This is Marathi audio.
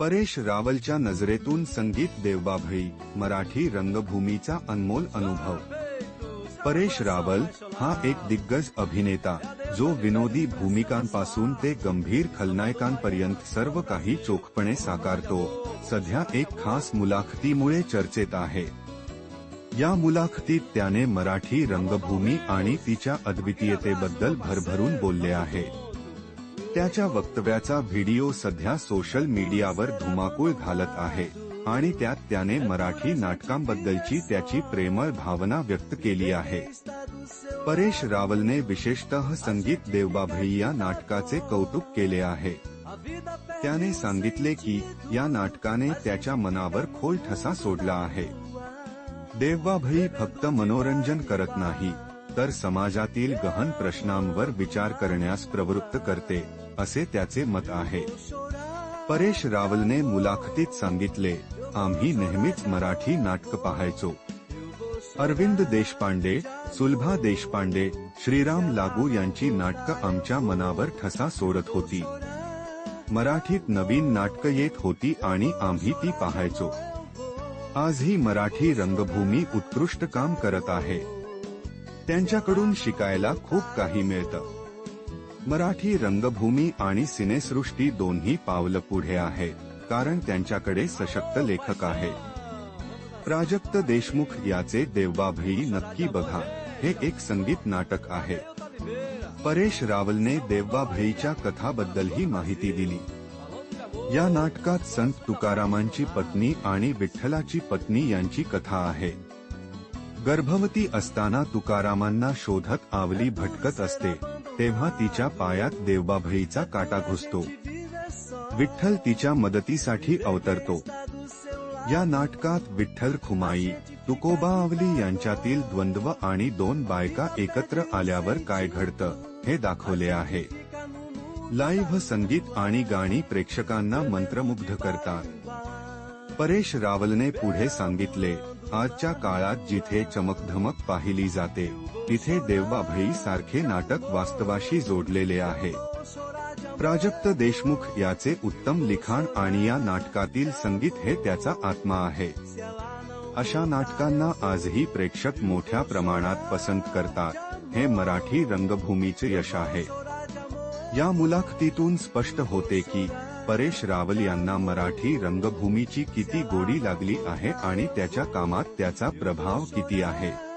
परेश रावलच्या नजरेतून संगीत देवबाभळी मराठी रंगभूमीचा अनमोल अनुभव. परेश रावल हा एक दिग्गज अभिनेता जो विनोदी भूमिकांपासून ते गंभीर खलनायकांपर्यंत सर्व काही चोखपणे साकारतो. सध्या एक खास मुलाखतीमुळे चर्चेत आहे. या मुलाखतीत त्याने मराठी रंगभूमी आणि तिच्या अद्वितीयतेबद्दल भरभरून बोलले आहे. त्याच्या वक्तव्याचा व्हिडिओ सध्या सोशल मीडियावर धुमाकूळ घालत आहे. आणि त्यात त्याने मराठी नाटकांबद्दलची त्याची प्रेमळ भावना व्यक्त केली आहे. परेश रावलने विशेषतः संगीत देवबाभळी या नाटकाचे कौतुक केले आहे. त्याने सांगितले की या नाटकाने त्याच्या मनावर खोल ठसा सोडला आहे. देवबाभळी फक्त मनोरंजन करत नाही. तर समाजातील गहन प्रश्नांवर विचार करण्यास प्रवृत्त करते असे त्याचे मत आहे. परेश रावलने मुलाखतीत सांगितले आम्ही नेहमीच मराठी नाटक पाहायचो. अरविंद देशपांडे सुलभा देशपांडे श्रीराम लागू यांची नाटकं आमच्या मनावर ठसा सोडत होती. मराठीत नवीन नाटकं येत होती आणि आम्ही ती पाहायचो. आजही मराठी रंगभूमी उत्कृष्ट काम करत आहे. त्यांच्याकडून शिकायला खूप काही मिळतं. मराठी रंगभूमी आणि सिनेसृष्टी दोन्ही पावलं पुढे आहे कारण त्यांच्याकडे सशक्त लेखक आहे. प्राजक्त देशमुख याचे देवबाभई नक्की बघा हे एक संगीत नाटक आहे. परेश रावलने देवबाभईच्या कथाबद्दलही माहिती दिली. या नाटकात संत तुकारामांची पत्नी आणि विठ्ठलाची पत्नी यांची कथा आहे. गर्भवती असताना तुकारामांना शोधत आवली भटकत असते तेव्हा तिच्या पायात देवबाभळीचा काटा घुसतो. विठ्ठल तिच्या मदतीसाठी अवतरतो. या नाटकात विठ्ठल खुमाई तुकोबा आवली यांच्यातील द्वंद्व आणि दोन बायका एकत्र आल्यावर काय घडतं हे दाखवले आहे. लाईव्ह संगीत आणि गाणी प्रेक्षकांना मंत्रमुग्ध करतात. परेश रावलने पुढे सांगितले आजच्या काळात जिथे चमकधमक पाहिली जाते तिथे देवबाभाई सारखे नाटक वास्तवाशी जोडलेले आहे. प्राजक्त देशमुख याचे उत्तम लिखाण आणि या नाटकातील संगीत हे त्याचा आत्मा आहे. अशा नाटकांना आजही प्रेक्षक मोठ्या प्रमाणात पसंत करतात हे मराठी रंगभूमीचे यश आहे. या मुलाखतीतून स्पष्ट होते की परेश रावल यांना मराठी रंगभूमीची किती गोडी लागली आहे आणि त्याच्या कामात त्याचा प्रभाव किती आहे?